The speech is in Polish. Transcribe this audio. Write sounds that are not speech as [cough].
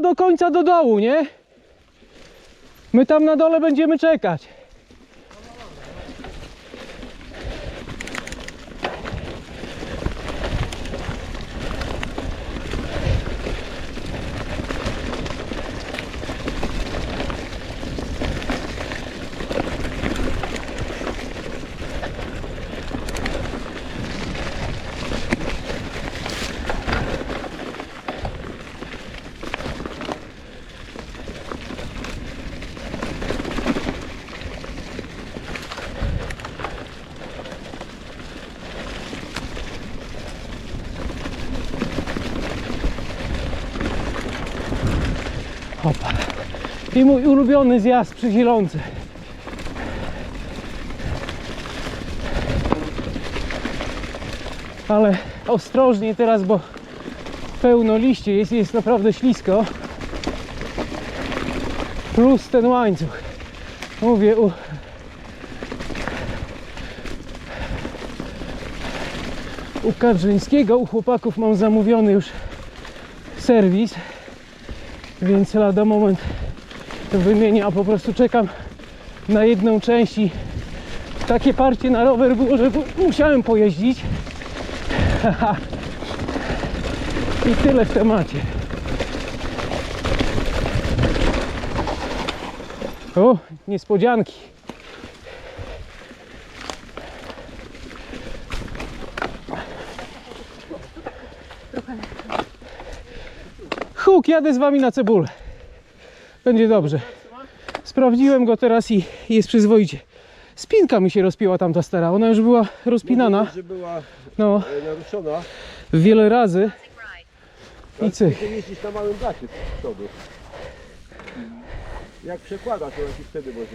do końca do dołu, nie? My tam na dole będziemy czekać. Hopa. I mój ulubiony zjazd przy Zielonce. Ale ostrożnie teraz, bo pełno liści jest, jest naprawdę ślisko. Plus ten łańcuch. Mówię, u... u Kadrzyńskiego, u chłopaków mam zamówiony już serwis więc lada moment wymienię, a po prostu czekam na jedną część i takie parcie na rower było, że musiałem pojeździć. [laughs] I tyle w temacie. O, niespodzianki Huk, jadę z wami na cebulę. Będzie dobrze. Sprawdziłem go teraz i jest przyzwoicie. Spinka mi się rozpięła tamta stara. Ona już była rozpinana. że była No, e, naruszona. wiele razy. I cyk. Ty jeździsz na małym blacie z przodu. Jak przekłada, to jakiś wtedy może.